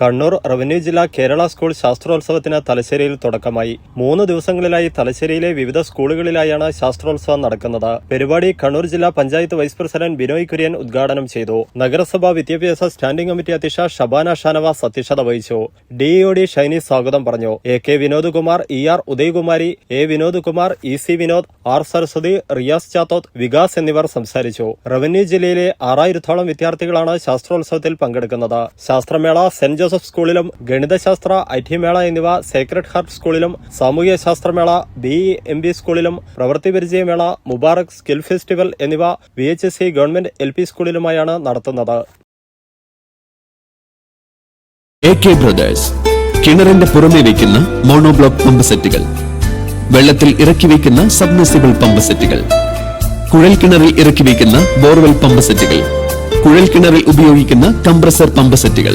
Kannur revenue ജില്ലാ Kerala school ശാസ്ത്രോത്സവത്തിന് തലശ്ശേരിയിൽ തുടക്കമായി. മൂന്ന് ദിവസങ്ങളിലായി തലശ്ശേരിയിലെ വിവിധ സ്കൂളുകളിലായാണ് ശാസ്ത്രോത്സവം നടക്കുന്നത്. പരിപാടി കണ്ണൂർ ജില്ലാ പഞ്ചായത്ത് വൈസ് പ്രസിഡന്റ് ബിനോയ് കുര്യൻ ഉദ്ഘാടനം ചെയ്തു. നഗരസഭാ വിദ്യാഭ്യാസ സ്റ്റാൻഡിംഗ് കമ്മിറ്റി അധ്യക്ഷ ഷബാന ഷാനവാസ് അധ്യക്ഷത വഹിച്ചു. ഡിഇഒഡി ഷൈനി സ്വാഗതം പറഞ്ഞു. A K Vinod Kumar E R Udayakumari A Vinodkumar E C Vinod R Saraswathi Riyas Chathoth Vikas എന്നിവർ സംസാരിച്ചു. റവന്യൂ ജില്ലയിലെ ആറായിരത്തോളം വിദ്യാർത്ഥികളാണ് ശാസ്ത്രോത്സവത്തിൽ പങ്കെടുക്കുന്നത്. ശാസ്ത്രമേള സെന്റ് ജോസഫ് സ്കൂളിലും ഗണിതശാസ്ത്ര ഐ ടി മേള എന്നിവ സേക്രഡ് ഹാർട്ട് സ്കൂളിലും സാമൂഹ്യ ശാസ്ത്രമേള ബി എം ബി സ്കൂളിലും പ്രവൃത്തി പരിചയമേള മുബാറക് സ്കിൽ ഫെസ്റ്റിവൽ എന്നിവ V H S C government L P സ്കൂളിലുമായാണ് നടത്തുന്നത്. എ കെ കിണറിന്റെ പുറമെ വയ്ക്കുന്ന മോണോബ്ലോക്ക് പമ്പ് സെറ്റുകൾ വെള്ളത്തിൽ ഇറക്കി വയ്ക്കുന്ന സബ്മിസിബിൾ പമ്പ് സെറ്റുകൾ കുഴൽ കിണറിൽ ഇറക്കി വയ്ക്കുന്ന ബോർവെൽ പമ്പ് സെറ്റുകൾ കുഴൽ കിണറിൽ ഉപയോഗിക്കുന്ന കംപ്രസർ പമ്പ് സെറ്റുകൾ